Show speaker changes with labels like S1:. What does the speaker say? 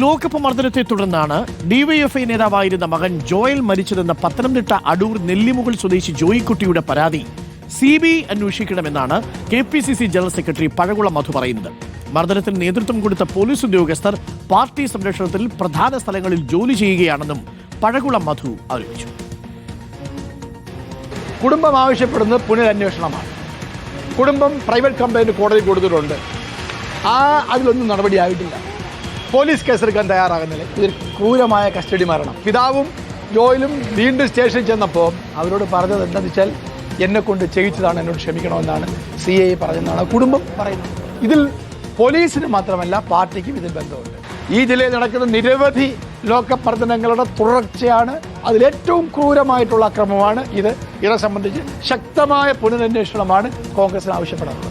S1: ലോകകപ്പ് മർദ്ദനത്തെ തുടർന്നാണ് ഡിവൈഎഫ്ഐ നേതാവായിരുന്ന മകൻ ജോയൽ മരിച്ചതെന്ന പത്തനംതിട്ട അടൂർ നെല്ലിമുകൾ സ്വദേശി ജോയിക്കുട്ടിയുടെ പരാതി. C B I അന്വേഷിക്കണമെന്നാണ് K P C C general secretary Pazhakulam Madhu പറയുന്നത്. മർദ്ദനത്തിന് നേതൃത്വം കൊടുത്ത പോലീസ് ഉദ്യോഗസ്ഥർ പാർട്ടി സംരക്ഷണത്തിൽ പ്രധാന സ്ഥലങ്ങളിൽ ജോലി ചെയ്യുകയാണെന്നും പഴകുളം മധു ആരോപിച്ചു.
S2: കുടുംബം ആവശ്യപ്പെടുന്നത് പുനരന്വേഷണമാണ് കുടുംബം പ്രൈവറ്റ് കമ്പനി കോടതി കൊടുത്തിട്ടുണ്ട്. ആ അതിലൊന്നും നടപടിയായിട്ടില്ല പോലീസ് കേസെടുക്കാൻ തയ്യാറാകുന്നില്ല. ഇതൊരു ക്രൂരമായ കസ്റ്റഡി മരണം. പിതാവും ജോയിലും വീണ്ടും സ്റ്റേഷനിൽ ചെന്നപ്പോൾ അവരോട് പറഞ്ഞത് എന്താണെന്ന് വെച്ചാൽ എന്നെ കൊണ്ട് ചെയ്യിച്ചതാണ് എന്നോട് ക്ഷമിക്കണമെന്നാണ് സി ഐ പറഞ്ഞതെന്നാണ് കുടുംബം പറയുന്നത്. ഇതിൽ പോലീസിന് മാത്രമല്ല പാർട്ടിക്കും ഇതിൽ ബന്ധമുണ്ട്. ഈ ജില്ലയിൽ നടക്കുന്ന നിരവധി ലോകപ്രവർത്തനങ്ങളുടെ തുടർച്ചയാണ്. അതിലേറ്റവും ക്രൂരമായിട്ടുള്ള അക്രമമാണ് ഇത്. ഇതെ സംബന്ധിച്ച് ശക്തമായ പുനരന്വേഷണമാണ് കോൺഗ്രസിന് ആവശ്യപ്പെടുന്നത്